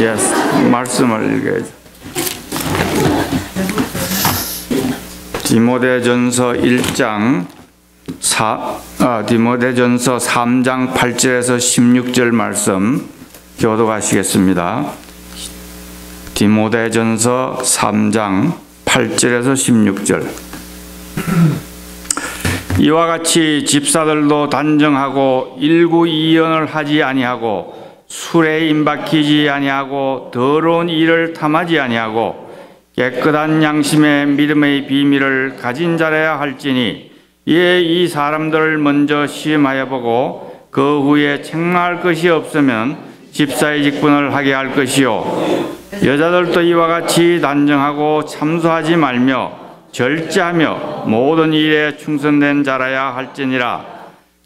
예, 말씀을 읽어야죠. 디모데전서 1장 4, 아, 디모데전서 3장 8절에서 16절 말씀 교독하시겠습니다. 디모데전서 3장 8절에서 16절. 이와 같이 집사들도 단정하고 일구이연을 하지 아니하고 술에 임박히지 아니하고 더러운 일을 탐하지 아니하고 깨끗한 양심의 믿음의 비밀을 가진 자라야 할지니 이에 이 사람들을 먼저 시험하여 보고 그 후에 책망할 것이 없으면 집사의 직분을 하게 할 것이요. 여자들도 이와 같이 단정하고 참소하지 말며 절제하며 모든 일에 충성된 자라야 할지니라.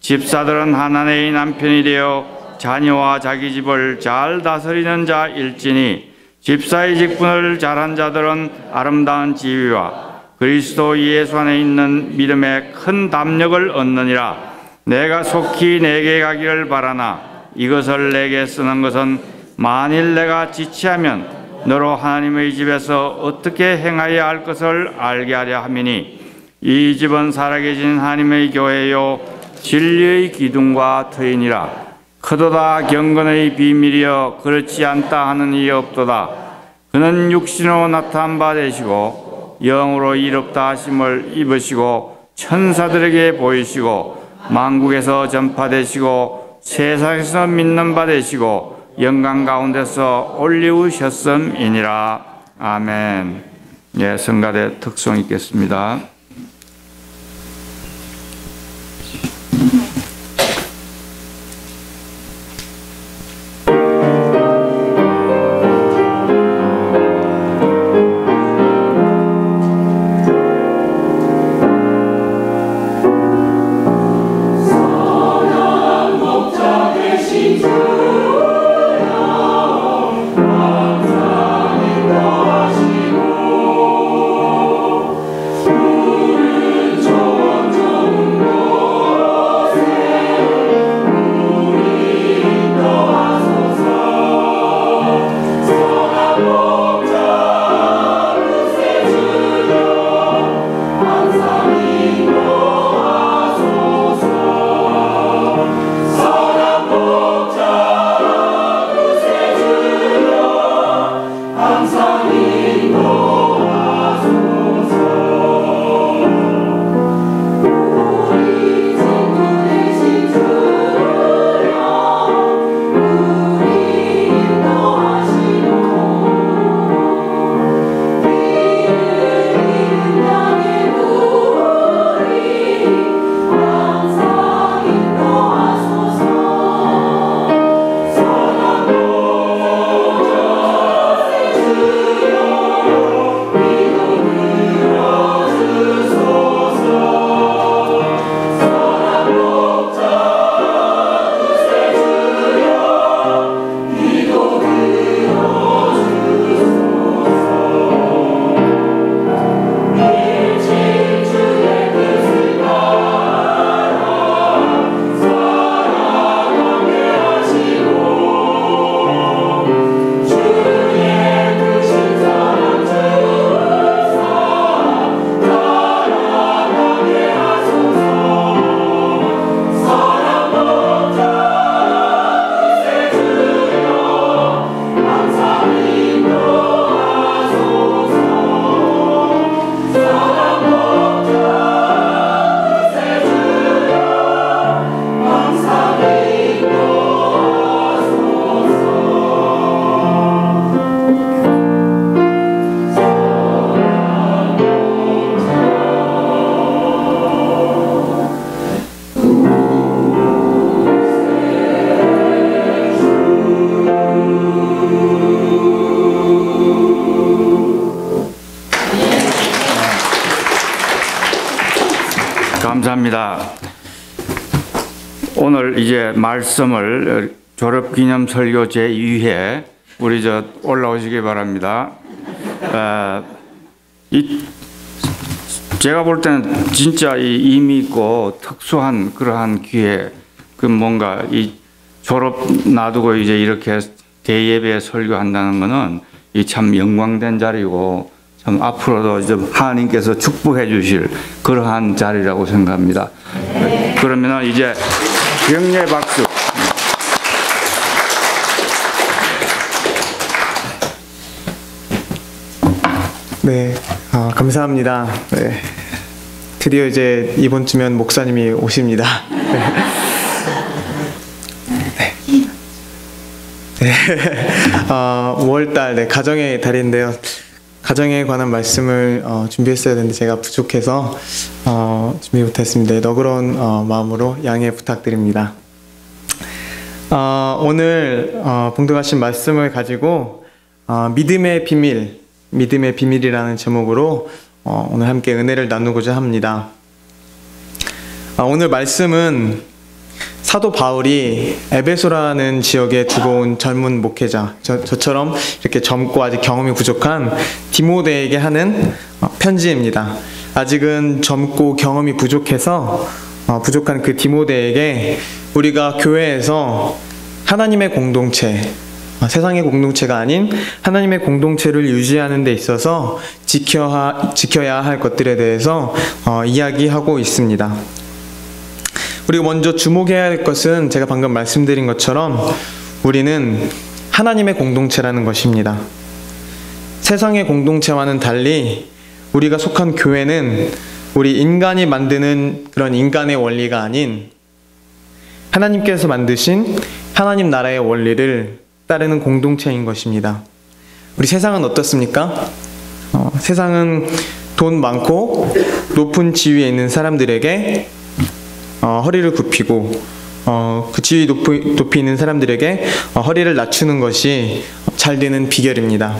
집사들은 하나님의 남편이 되어 자녀와 자기 집을 잘 다스리는 자일지니 집사의 직분을 잘한 자들은 아름다운 지위와 그리스도 예수 안에 있는 믿음의 큰 담력을 얻느니라. 내가 속히 내게 가기를 바라나 이것을 내게 쓰는 것은 만일 내가 지치하면 너로 하나님의 집에서 어떻게 행하여야 할 것을 알게 하려 함이니 이 집은 살아계신 하나님의 교회요 진리의 기둥과 터이니라 크도다 경건의 비밀이여 그렇지 않다 하는 이 없도다 그는 육신으로 나타난 바 되시고 영으로 이롭다 하심을 입으시고 천사들에게 보이시고 만국에서 전파되시고 세상에서 믿는 바 되시고 영광 가운데서 올리우셨음이니라. 아멘. 예, 성가대 특송 있겠습니다. 이제 말씀을 졸업 기념 설교 제 2회 우리 저 올라오시기 바랍니다. 어, 이 제가 볼 때는 진짜 이 의미 있고 특수한 그러한 기회 그 뭔가 이 졸업 놔두고 이제 이렇게 대예배 설교한다는 이참 영광된 자리고 참 앞으로도 좀 하나님께서 축복해 주실 그러한 자리라고 생각합니다. 그러면 이제 경례 박수. 네, 아, 감사합니다. 네. 드디어 이제 이번 주면 목사님이 오십니다. 네. 네. 어, 5월달 네, 가정의 달인데요. 가정에 관한 말씀을 어, 준비했어야 되는데 제가 부족해서 어, 준비 못했습니다. 너그러운 어, 마음으로 양해 부탁드립니다. 어, 오늘 어, 봉독하신 말씀을 가지고 어, 믿음의 비밀, 믿음의 비밀이라는 제목으로 어, 오늘 함께 은혜를 나누고자 합니다. 아, 오늘 말씀은 사도 바울이 에베소라는 지역에 두고 온 젊은 목회자, 저, 저처럼 이렇게 젊고 아직 경험이 부족한 디모데에게 하는 어, 편지입니다. 아직은 젊고 경험이 부족해서 어, 부족한 그 디모데에게 우리가 교회에서 하나님의 공동체, 어, 세상의 공동체가 아닌 하나님의 공동체를 유지하는 데 있어서 지켜야, 지켜야 할 것들에 대해서 어, 이야기하고 있습니다. 우리가 먼저 주목해야 할 것은 제가 방금 말씀드린 것처럼 우리는 하나님의 공동체라는 것입니다. 세상의 공동체와는 달리 우리가 속한 교회는 우리 인간이 만드는 그런 인간의 원리가 아닌 하나님께서 만드신 하나님 나라의 원리를 따르는 공동체인 것입니다. 우리 세상은 어떻습니까? 어, 세상은 돈 많고 높은 지위에 있는 사람들에게 어, 허리를 굽히고 어, 그 지위 높이, 높이 있는 사람들에게 어, 허리를 낮추는 것이 잘 되는 비결입니다.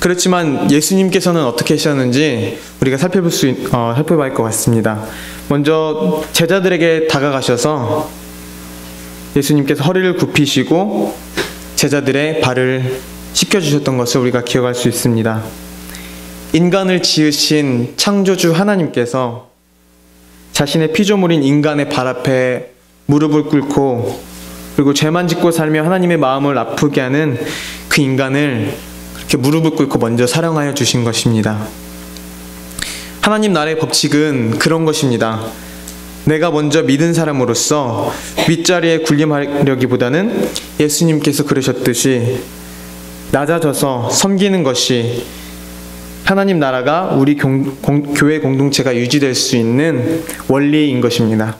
그렇지만 예수님께서는 어떻게 하셨는지 우리가 살펴볼 수 어, 살펴봐야 할 것 같습니다. 먼저 제자들에게 다가가셔서 예수님께서 허리를 굽히시고 제자들의 발을 씻겨주셨던 것을 우리가 기억할 수 있습니다. 인간을 지으신 창조주 하나님께서 자신의 피조물인 인간의 발 앞에 무릎을 꿇고 그리고 죄만 짓고 살며 하나님의 마음을 아프게 하는 그 인간을 그렇게 무릎을 꿇고 먼저 사랑하여 주신 것입니다. 하나님 나라의 법칙은 그런 것입니다. 내가 먼저 믿은 사람으로서 윗자리에 군림하려기보다는 예수님께서 그러셨듯이 낮아져서 섬기는 것이 하나님 나라가 우리 공, 공, 교회 공동체가 유지될 수 있는 원리인 것입니다.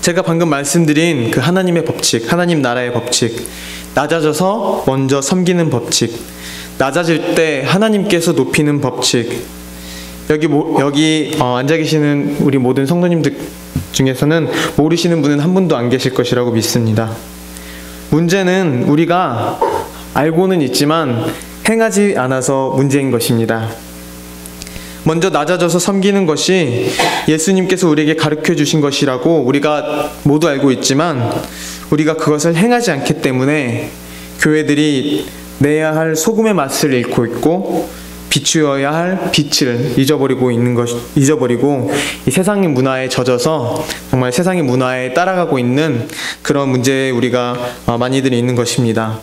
제가 방금 말씀드린 그 하나님의 법칙, 하나님 나라의 법칙, 낮아져서 먼저 섬기는 법칙, 낮아질 때 하나님께서 높이는 법칙, 여기 여기 어, 앉아 계시는 우리 모든 성도님들 중에서는 모르시는 분은 한 분도 안 계실 것이라고 믿습니다. 문제는 우리가 알고는 있지만 행하지 않아서 문제인 것입니다. 먼저 낮아져서 섬기는 것이 예수님께서 우리에게 가르쳐 주신 것이라고 우리가 모두 알고 있지만 우리가 그것을 행하지 않기 때문에 교회들이 내야 할 소금의 맛을 잃고 있고 비추어야 할 빛을 잊어버리고 있는 것, 잊어버리고 이 세상의 문화에 젖어서 정말 세상의 문화에 따라가고 있는 그런 문제에 우리가 어, 많이들 있는 것입니다.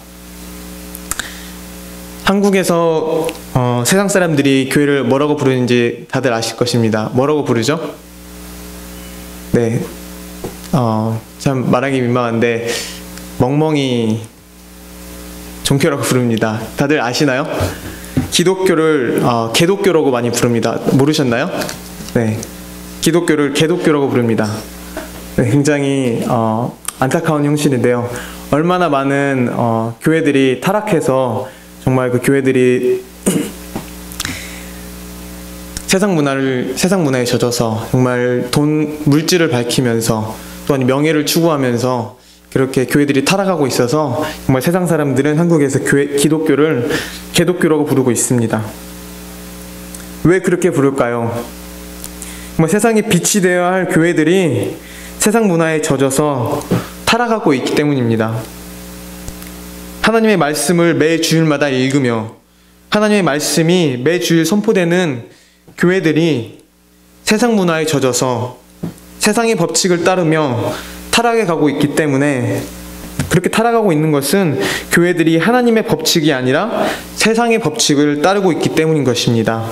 한국에서 어, 세상 사람들이 교회를 뭐라고 부르는지 다들 아실 것입니다. 뭐라고 부르죠? 네, 어, 참 말하기 민망한데 멍멍이 종교라고 부릅니다. 다들 아시나요? 기독교를 어, 개독교라고 많이 부릅니다. 모르셨나요? 네, 기독교를 개독교라고 부릅니다. 네, 굉장히 어, 안타까운 형식인데요. 얼마나 많은 어, 교회들이 타락해서 정말 그 교회들이 세상 문화를 세상 문화에 젖어서 정말 돈 물질을 밝히면서 또한 명예를 추구하면서 그렇게 교회들이 타락하고 있어서 정말 세상 사람들은 한국에서 교회 기독교를 개독교라고 부르고 있습니다. 왜 그렇게 부를까요? 정말 세상에 빛이 되어야 할 교회들이 세상 문화에 젖어서 타락하고 있기 때문입니다. 하나님의 말씀을 매 주일마다 읽으며 하나님의 말씀이 매 주일 선포되는 교회들이 세상 문화에 젖어서 세상의 법칙을 따르며 타락해 가고 있기 때문에 그렇게 타락하고 있는 것은 교회들이 하나님의 법칙이 아니라 세상의 법칙을 따르고 있기 때문인 것입니다.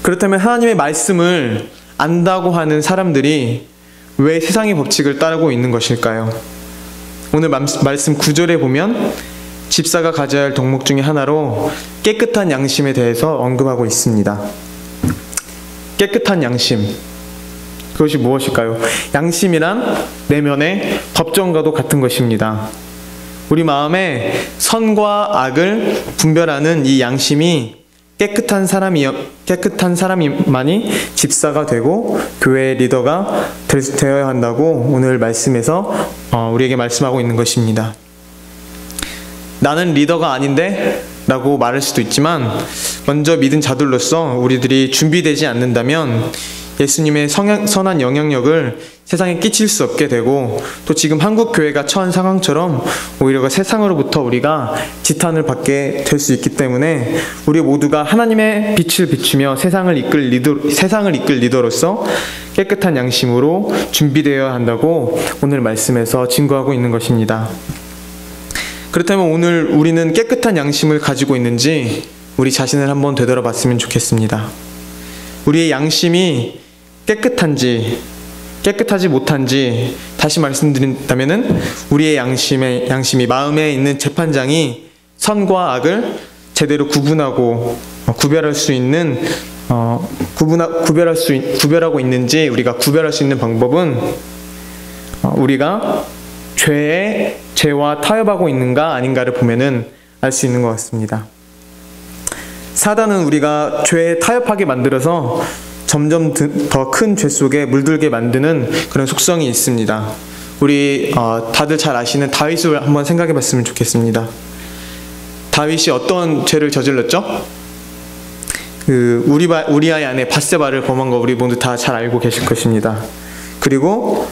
그렇다면 하나님의 말씀을 안다고 하는 사람들이 왜 세상의 법칙을 따르고 있는 것일까요? 오늘 말씀 구절에 보면 집사가 가져야 할 덕목 중에 하나로 깨끗한 양심에 대해서 언급하고 있습니다. 깨끗한 양심. 그것이 무엇일까요? 양심이란 내면의 법정과도 같은 것입니다. 우리 마음에 선과 악을 분별하는 이 양심이 깨끗한 사람이 깨끗한 사람이만이 집사가 되고 교회 리더가 되어야 한다고 오늘 말씀에서 어, 우리에게 말씀하고 있는 것입니다. 나는 리더가 아닌데 라고 말할 수도 있지만 먼저 믿은 자들로서 우리들이 준비되지 않는다면 예수님의 성향, 선한 영향력을 세상에 끼칠 수 없게 되고 또 지금 한국 교회가 처한 상황처럼 오히려 세상으로부터 우리가 지탄을 받게 될 수 있기 때문에 우리 모두가 하나님의 빛을 비추며 세상을 이끌 리더 세상을 이끌 리더로서 깨끗한 양심으로 준비되어야 한다고 오늘 말씀에서 증거하고 있는 것입니다. 그렇다면 오늘 우리는 깨끗한 양심을 가지고 있는지 우리 자신을 한번 되돌아봤으면 좋겠습니다. 우리의 양심이 깨끗한지 깨끗하지 못한지 다시 말씀드린다면은 우리의 양심의 양심이 마음에 있는 재판장이 선과 악을 제대로 구분하고 어, 구별할 수 있는 어, 구분하, 구별할 수 구별하고 있는지 우리가 구별할 수 있는 방법은 어, 우리가 죄에 죄와 타협하고 있는가 아닌가를 보면은 알 수 있는 것 같습니다. 사단은 우리가 죄에 타협하게 만들어서 점점 더 큰 죄 속에 물들게 만드는 그런 속성이 있습니다. 우리 어, 다들 잘 아시는 다윗을 한번 생각해 봤으면 좋겠습니다. 다윗이 어떤 죄를 저질렀죠? 그 우리바, 우리아의 아내 바세바를 범한 거 우리 모두 다 잘 알고 계실 것입니다. 그리고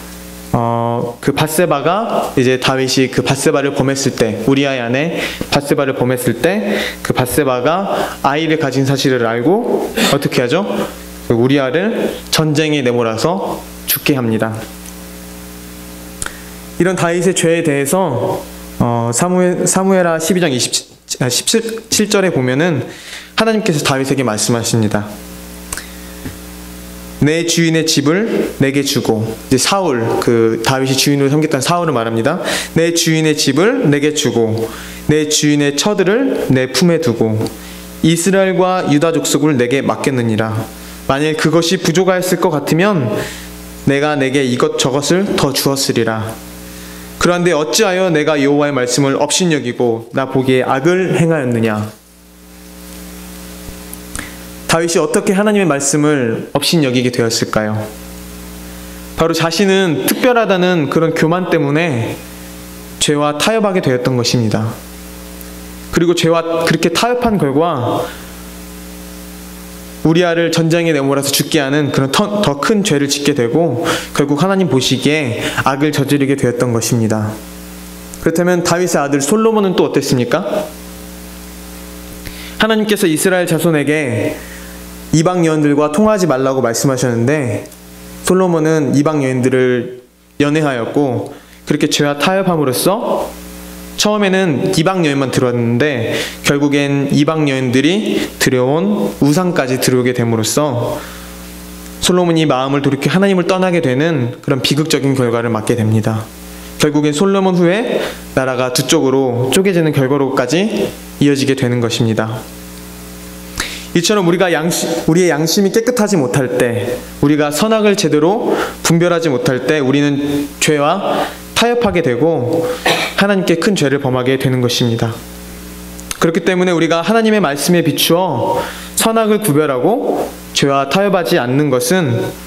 어, 그 바세바가 이제 다윗이 그 바세바를 범했을 때 우리아의 아내 바세바를 범했을 때 그 바세바가 아이를 가진 사실을 알고 어떻게 하죠? 우리아를 전쟁에 내몰아서 죽게 합니다. 이런 다윗의 죄에 대해서 어, 사무엘, 사무엘하 12장 27, 17절에 보면은 하나님께서 다윗에게 말씀하십니다. 내 주인의 집을 내게 주고 이제 사울 그 다윗이 주인으로 섬겼던 사울을 말합니다. 내 주인의 집을 내게 주고 내 주인의 처들을 내 품에 두고 이스라엘과 유다 족속을 내게 맡겼느니라. 만일 그것이 부족하였을 것 같으면 내가 내게 이것 저것을 더 주었으리라. 그런데 어찌하여 내가 여호와의 말씀을 업신여기고 나 보기에 악을 행하였느냐? 다윗이 어떻게 하나님의 말씀을 업신여기게 되었을까요? 바로 자신은 특별하다는 그런 교만 때문에 죄와 타협하게 되었던 것입니다. 그리고 죄와 그렇게 타협한 결과 우리아를 전쟁에 내몰아서 죽게 하는 그런 더 큰 죄를 짓게 되고 결국 하나님 보시기에 악을 저지르게 되었던 것입니다. 그렇다면 다윗의 아들 솔로몬은 또 어땠습니까? 하나님께서 이스라엘 자손에게 이방 여인들과 통하지 말라고 말씀하셨는데 솔로몬은 이방 여인들을 연애하였고 그렇게 죄와 타협함으로써 처음에는 이방 여인만 들어왔는데 결국엔 이방 여인들이 들여온 우상까지 들어오게 됨으로써 솔로몬이 마음을 돌이켜 하나님을 떠나게 되는 그런 비극적인 결과를 맞게 됩니다. 결국엔 솔로몬 후에 나라가 두 쪽으로 쪼개지는 결과로까지 이어지게 되는 것입니다. 이처럼 우리가 양심, 우리의 양심이 깨끗하지 못할 때, 우리가 선악을 제대로 분별하지 못할 때, 우리는 죄와 타협하게 되고 하나님께 큰 죄를 범하게 되는 것입니다. 그렇기 때문에 우리가 하나님의 말씀에 비추어 선악을 구별하고 죄와 타협하지 않는 것은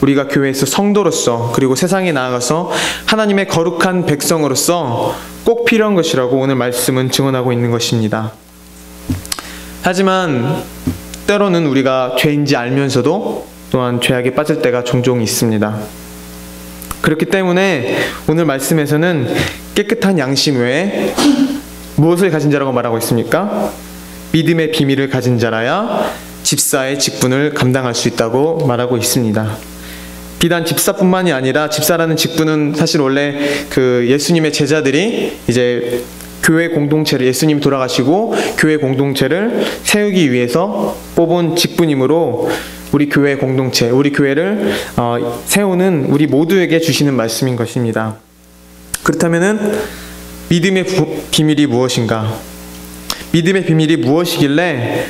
우리가 교회에서 성도로서 그리고 세상에 나아가서 하나님의 거룩한 백성으로서 꼭 필요한 것이라고 오늘 말씀은 증언하고 있는 것입니다. 하지만 때로는 우리가 죄인지 알면서도 또한 죄악에 빠질 때가 종종 있습니다. 그렇기 때문에 오늘 말씀에서는 깨끗한 양심 외에 무엇을 가진 자라고 말하고 있습니까? 믿음의 비밀을 가진 자라야 집사의 직분을 감당할 수 있다고 말하고 있습니다. 비단 집사뿐만이 아니라 집사라는 직분은 사실 원래 그 예수님의 제자들이 이제 교회 공동체를 예수님 돌아가시고 교회 공동체를 세우기 위해서 뽑은 직분이므로 우리 교회 공동체, 우리 교회를 어, 세우는 우리 모두에게 주시는 말씀인 것입니다. 그렇다면은 믿음의 부- 비밀이 무엇인가? 믿음의 비밀이 무엇이길래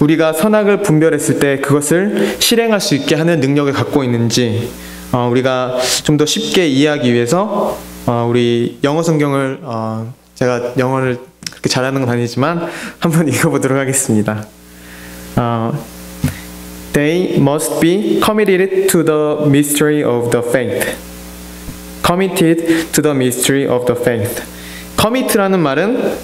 우리가 선악을 분별했을 때 그것을 실행할 수 있게 하는 능력을 갖고 있는지 어, 우리가 좀 더 쉽게 이해하기 위해서 어, 우리 영어 성경을 어, 제가 영어를 그렇게 잘하는 건 아니지만 한번 읽어보도록 하겠습니다. 어, They must be committed to the mystery of the faith. Committed to the mystery of the faith. commit라는 말은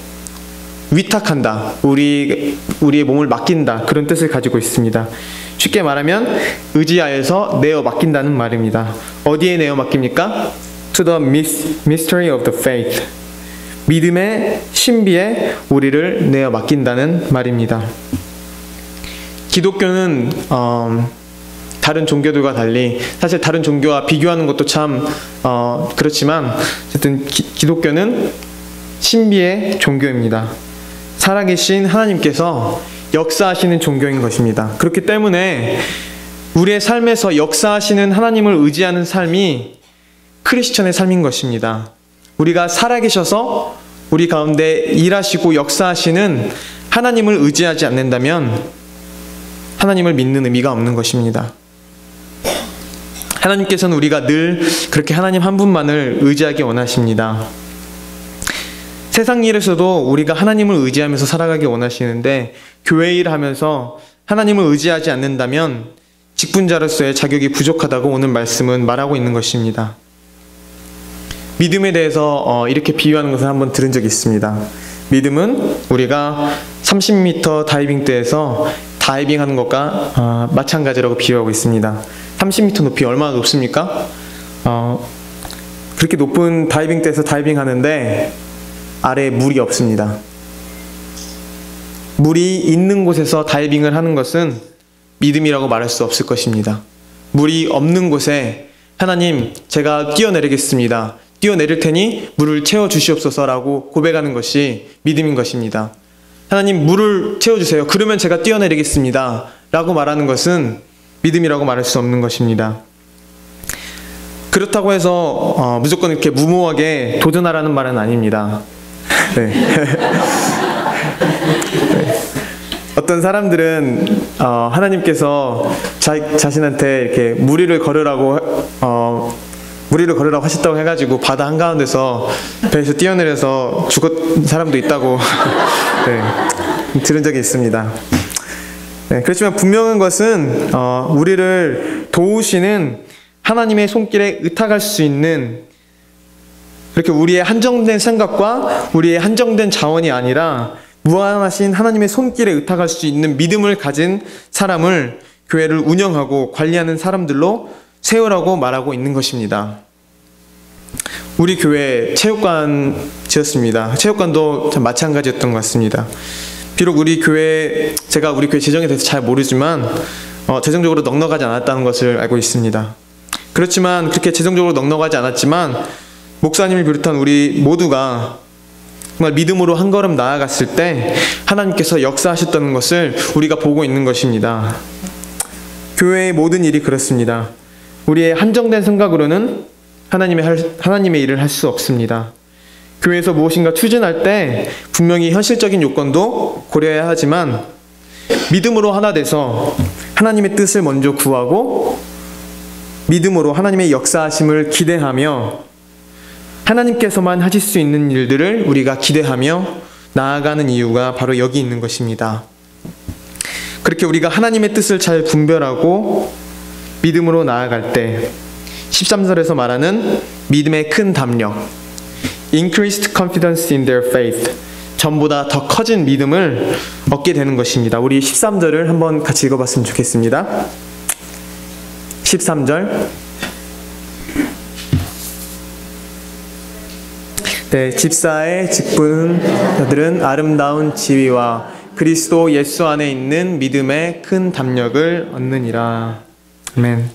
위탁한다. 우리 우리의 몸을 맡긴다. 그런 뜻을 가지고 있습니다. 쉽게 말하면 의지하여서 내어 맡긴다는 말입니다. 어디에 내어 맡깁니까? To the mys- mystery of the faith. 믿음의 신비에 우리를 내어 맡긴다는 말입니다. 기독교는 어, 다른 종교들과 달리 사실 다른 종교와 비교하는 것도 참 어, 그렇지만 어쨌든 기, 기독교는 신비의 종교입니다. 살아계신 하나님께서 역사하시는 종교인 것입니다. 그렇기 때문에 우리의 삶에서 역사하시는 하나님을 의지하는 삶이 크리스천의 삶인 것입니다. 우리가 살아계셔서 우리 가운데 일하시고 역사하시는 하나님을 의지하지 않는다면 하나님을 믿는 의미가 없는 것입니다. 하나님께서는 우리가 늘 그렇게 하나님 한 분만을 의지하기 원하십니다. 세상 일에서도 우리가 하나님을 의지하면서 살아가기 원하시는데 교회 일을 하면서 하나님을 의지하지 않는다면 직분자로서의 자격이 부족하다고 오늘 말씀은 말하고 있는 것입니다. 믿음에 대해서 어, 이렇게 비유하는 것을 한번 들은 적이 있습니다. 믿음은 우리가 30m 다이빙대에서 다이빙하는 것과 어, 마찬가지라고 비유하고 있습니다. 30m 높이 얼마나 높습니까? 어, 그렇게 높은 다이빙대에서 다이빙 하는데 아래에 물이 없습니다. 물이 있는 곳에서 다이빙을 하는 것은 믿음이라고 말할 수 없을 것입니다. 물이 없는 곳에 하나님, 제가 뛰어내리겠습니다. 뛰어내릴 테니 물을 채워 주시옵소서라고 고백하는 것이 믿음인 것입니다. 하나님, 물을 채워주세요. 그러면 제가 뛰어내리겠습니다. 라고 말하는 것은 믿음이라고 말할 수 없는 것입니다. 그렇다고 해서 어, 무조건 이렇게 무모하게 도전하라는 말은 아닙니다. 네. 네. 어떤 사람들은 어, 하나님께서 자, 자신한테 이렇게 무리를 걸으라고 어, 무리를 걸으라고 하셨다고 해가지고 바다 한가운데서 배에서 뛰어내려서 죽은 사람도 있다고 네, 들은 적이 있습니다. 네, 그렇지만 분명한 것은 어, 우리를 도우시는 하나님의 손길에 의탁할 수 있는 그렇게 우리의 한정된 생각과 우리의 한정된 자원이 아니라 무한하신 하나님의 손길에 의탁할 수 있는 믿음을 가진 사람을 교회를 운영하고 관리하는 사람들로 세우라고 말하고 있는 것입니다. 우리 교회 체육관 지었습니다. 체육관도 참 마찬가지였던 것 같습니다. 비록 우리 교회 제가 우리 교회 재정에 대해서 잘 모르지만 어, 재정적으로 넉넉하지 않았다는 것을 알고 있습니다. 그렇지만 그렇게 재정적으로 넉넉하지 않았지만 목사님을 비롯한 우리 모두가 정말 믿음으로 한 걸음 나아갔을 때 하나님께서 역사하셨다는 것을 우리가 보고 있는 것입니다. 교회의 모든 일이 그렇습니다. 우리의 한정된 생각으로는 하나님의 할, 하나님의 일을 할 수 없습니다. 교회에서 무엇인가 추진할 때 분명히 현실적인 요건도 고려해야 하지만 믿음으로 하나 돼서 하나님의 뜻을 먼저 구하고 믿음으로 하나님의 역사하심을 기대하며 하나님께서만 하실 수 있는 일들을 우리가 기대하며 나아가는 이유가 바로 여기 있는 것입니다. 그렇게 우리가 하나님의 뜻을 잘 분별하고 믿음으로 나아갈 때 13절에서 말하는 믿음의 큰 담력 increased confidence in their faith 전보다 더 커진 믿음을 얻게 되는 것입니다. 우리 13절을 한번 같이 읽어봤으면 좋겠습니다. 13절 네, 집사의 직분자들은 아름다운 지위와 그리스도 예수 안에 있는 믿음의 큰 담력을 얻느니라. 아멘.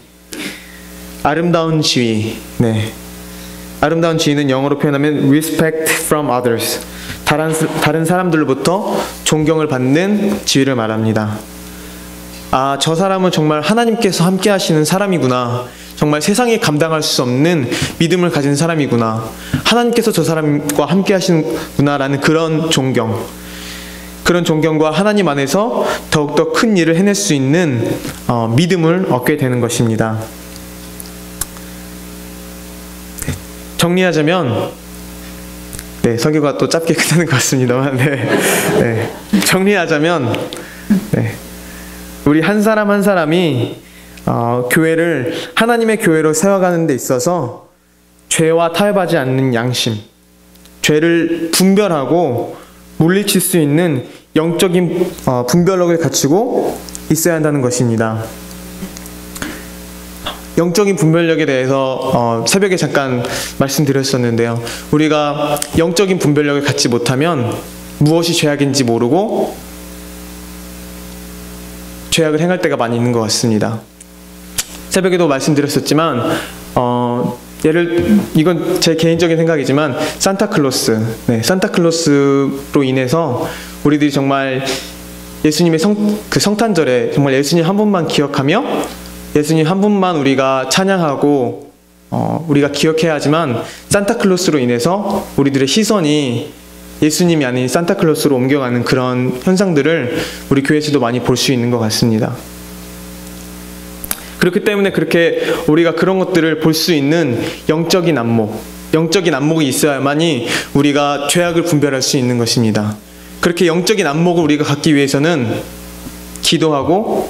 아름다운 지위. 네. 아름다운 지위는 영어로 표현하면 respect from others. 다른, 다른 사람들로부터 존경을 받는 지위를 말합니다. 아, 저 사람은 정말 하나님께서 함께 하시는 사람이구나. 정말 세상에 감당할 수 없는 믿음을 가진 사람이구나. 하나님께서 저 사람과 함께 하시는구나라는 그런 존경. 그런 존경과 하나님 안에서 더욱더 큰 일을 해낼 수 있는 어, 믿음을 얻게 되는 것입니다. 정리하자면, 네, 설교가 또 짧게 끝나는 것 같습니다만, 네, 네, 정리하자면, 네, 우리 한 사람 한 사람이 어, 교회를 하나님의 교회로 세워가는 데 있어서 죄와 타협하지 않는 양심, 죄를 분별하고 물리칠 수 있는 영적인 어, 분별력을 갖추고 있어야 한다는 것입니다. 영적인 분별력에 대해서 어, 새벽에 잠깐 말씀드렸었는데요. 우리가 영적인 분별력을 갖지 못하면 무엇이 죄악인지 모르고 죄악을 행할 때가 많이 있는 것 같습니다. 새벽에도 말씀드렸었지만 어, 예를 이건 제 개인적인 생각이지만 산타클로스, 네, 산타클로스로 인해서 우리들이 정말 예수님의 성, 그 성탄절에 정말 예수님 한 분만 기억하며 예수님 한 분만 우리가 찬양하고 어, 우리가 기억해야 하지만 산타클로스로 인해서 우리들의 시선이 예수님이 아닌 산타클로스로 옮겨가는 그런 현상들을 우리 교회에서도 많이 볼 수 있는 것 같습니다. 그렇기 때문에 그렇게 우리가 그런 것들을 볼 수 있는 영적인 안목, 영적인 안목이 있어야만이 우리가 죄악을 분별할 수 있는 것입니다. 그렇게 영적인 안목을 우리가 갖기 위해서는 기도하고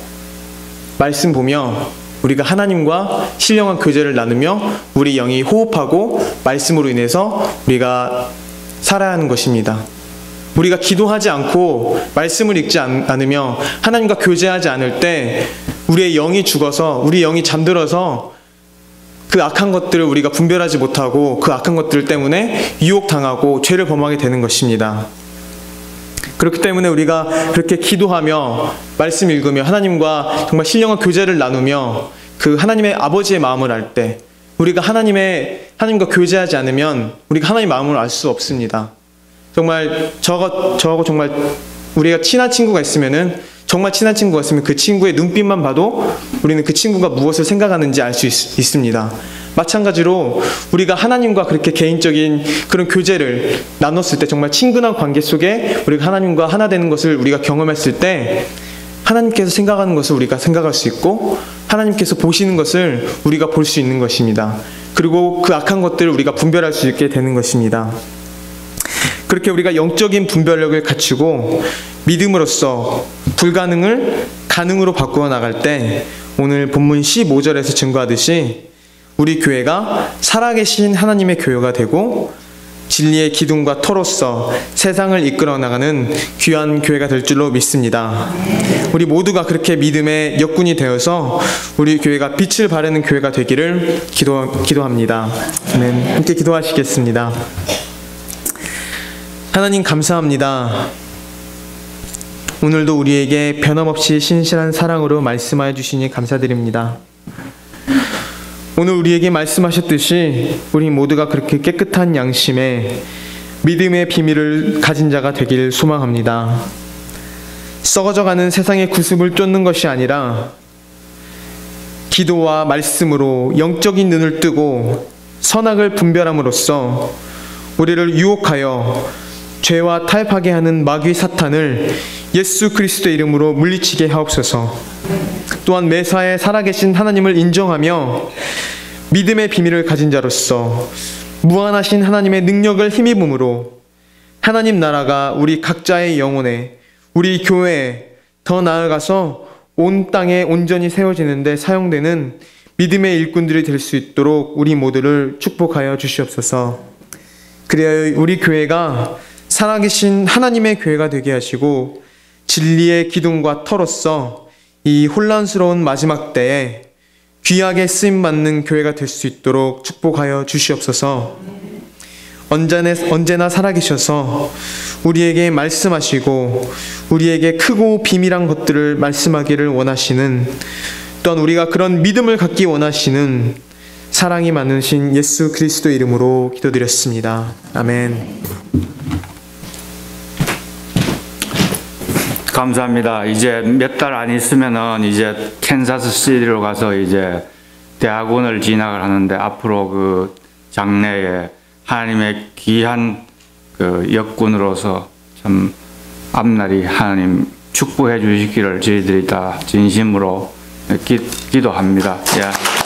말씀 보며 우리가 하나님과 신령한 교제를 나누며 우리 영이 호흡하고 말씀으로 인해서 우리가 살아야 하는 것입니다. 우리가 기도하지 않고 말씀을 읽지 않으며 하나님과 교제하지 않을 때 우리의 영이 죽어서 우리 영이 잠들어서 그 악한 것들을 우리가 분별하지 못하고 그 악한 것들 때문에 유혹당하고 죄를 범하게 되는 것입니다. 그렇기 때문에 우리가 그렇게 기도하며 말씀 읽으며 하나님과 정말 신령한 교제를 나누며 그 하나님의 아버지의 마음을 알 때 우리가 하나님의 하나님과 교제하지 않으면 우리가 하나님의 마음을 알 수 없습니다. 정말 저거 저하고 정말 우리가 친한 친구가 있으면은 정말 친한 친구가 있으면 그 친구의 눈빛만 봐도 우리는 그 친구가 무엇을 생각하는지 알 수 있습니다. 마찬가지로 우리가 하나님과 그렇게 개인적인 그런 교제를 나눴을 때 정말 친근한 관계 속에 우리가 하나님과 하나 되는 것을 우리가 경험했을 때 하나님께서 생각하는 것을 우리가 생각할 수 있고 하나님께서 보시는 것을 우리가 볼 수 있는 것입니다. 그리고 그 악한 것들을 우리가 분별할 수 있게 되는 것입니다. 그렇게 우리가 영적인 분별력을 갖추고 믿음으로써 불가능을 가능으로 바꾸어 나갈 때 오늘 본문 15절에서 증거하듯이 우리 교회가 살아계신 하나님의 교회가 되고 진리의 기둥과 터로서 세상을 이끌어 나가는 귀한 교회가 될 줄로 믿습니다. 우리 모두가 그렇게 믿음의 역군이 되어서 우리 교회가 빛을 바르는 교회가 되기를 기도, 기도합니다. 아멘. 함께 기도하시겠습니다. 하나님 감사합니다. 오늘도 우리에게 변함없이 신실한 사랑으로 말씀하여 주시니 감사드립니다. 오늘 우리에게 말씀하셨듯이 우리 모두가 그렇게 깨끗한 양심에 믿음의 비밀을 가진 자가 되길 소망합니다. 썩어져가는 세상의 구습을 쫓는 것이 아니라 기도와 말씀으로 영적인 눈을 뜨고 선악을 분별함으로써 우리를 유혹하여 죄와 타협하게 하는 마귀 사탄을 예수 그리스도의 이름으로 물리치게 하옵소서. 또한 매사에 살아계신 하나님을 인정하며 믿음의 비밀을 가진 자로서 무한하신 하나님의 능력을 힘입음으로 하나님 나라가 우리 각자의 영혼에 우리 교회에 더 나아가서 온 땅에 온전히 세워지는데 사용되는 믿음의 일꾼들이 될 수 있도록 우리 모두를 축복하여 주시옵소서. 그래야 우리 교회가 살아계신 하나님의 교회가 되게 하시고 진리의 기둥과 터로서 이 혼란스러운 마지막 때에 귀하게 쓰임 받는 교회가 될 수 있도록 축복하여 주시옵소서. 언제나, 언제나 살아계셔서 우리에게 말씀하시고 우리에게 크고 비밀한 것들을 말씀하기를 원하시는 또한 우리가 그런 믿음을 갖기 원하시는 사랑이 많으신 예수 그리스도 이름으로 기도드렸습니다. 아멘. 감사합니다. 이제 몇 달 안 있으면은 이제 캔사스 시티로 가서 이제 대학원을 진학을 하는데 앞으로 그 장래에 하나님의 귀한 그 역군으로서 참 앞날이 하나님 축복해 주시기를 저희들이 다 진심으로 기, 기도합니다. 예.